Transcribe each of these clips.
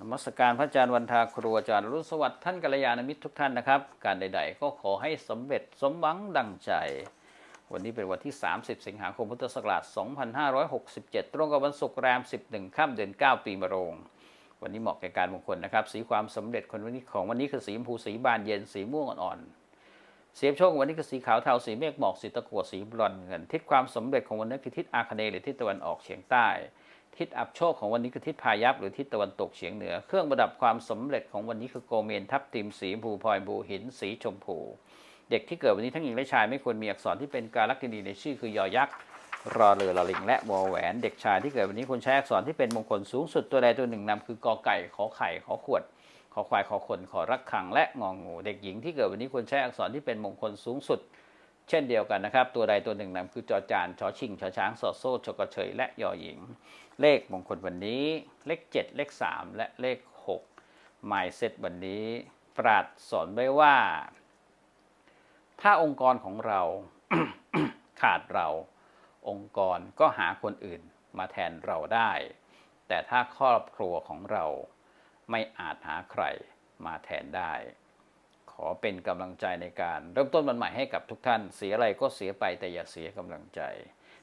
นมัสการพระอาจารย์วันทาครูอาจารย์รุ่นสวัสดิ์ท่านกัลยาณมิตรทุกท่านนะครับ การใด ๆ ก็ขอให้สำเร็จสมหวังดังใจ วันนี้เป็นวันที่ 30 สิงหาคมพุทธศักราช 2567 ตรงกับวันศุกร์แรม 11ค่ำเดือน 9 ปีมะโรง วันนี้เหมาะแก่การมงคลนะครับ สีความสำเร็จคนวันนี้ของวันนี้คือสีชมพูสีบานเย็นสีม่วงอ่อนๆเสียบโชคของวันนี้คือสีขาวเทาสีเมฆหมอกสีตะกั่วสีบรอนเงินทิศความสำเร็จของวันนี้คือทิศอาคเนย์หรือทิศตะวันออกเฉียงใต้ ทิศอับโชคของวันนี้คือทิศพายัพหรือทิศตะวันตกเฉียงเหนือ เครื่องประดับความสำเร็จของวันนี้คือโกเมนทับทิมสีชมพูพลอยบูหิน สีชมพู เด็กที่เกิดวันนี้ทั้งหญิงและชายไม่ควรมีอักษรที่เป็นการลักษณีในชื่อคือยอยักษ์รอเรือลอลิงและวอแหวน เด็กชายที่เกิดวันนี้ควรใช้อักษรที่เป็นมงคลสูงสุดตัวใดตัวหนึ่งนำคือกอไก่ขอไข่ขอขวดขอควายขอคนขอรักขังและงองู เด็กหญิงที่เกิดวันนี้ควรใช้อักษรที่เป็นมงคลสูงสุด เช่นเดียวกันนะครับ ตัวใดตัวหนึ่งนำคือจอจานชอชิงชอช้างสอดโซ่ชกเฉย และยอหญิง เลขมงคลวันนี้ เลข 7 เลข 3 และเลข6หมายเซตวันนี้ ปราดสอนไว้ว่า ถ้าองค์กรของเราขาดเรา องค์กรก็หาคนอื่นมาแทนเราได้ แต่ถ้าครอบครัวของเราไม่อาจหาใครมาแทนได้ อเป็นกำลังใจในการเริ่มต้นวันใหม่ให้กับทุกท่าน เสียอะไรก็เสียไปแต่อย่าเสียกำลังใจ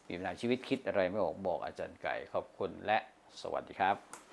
มีปัญหาชีวิตคิดอะไรไม่ออกบอกอาจารย์ไก่ ขอบคุณและสวัสดีครับ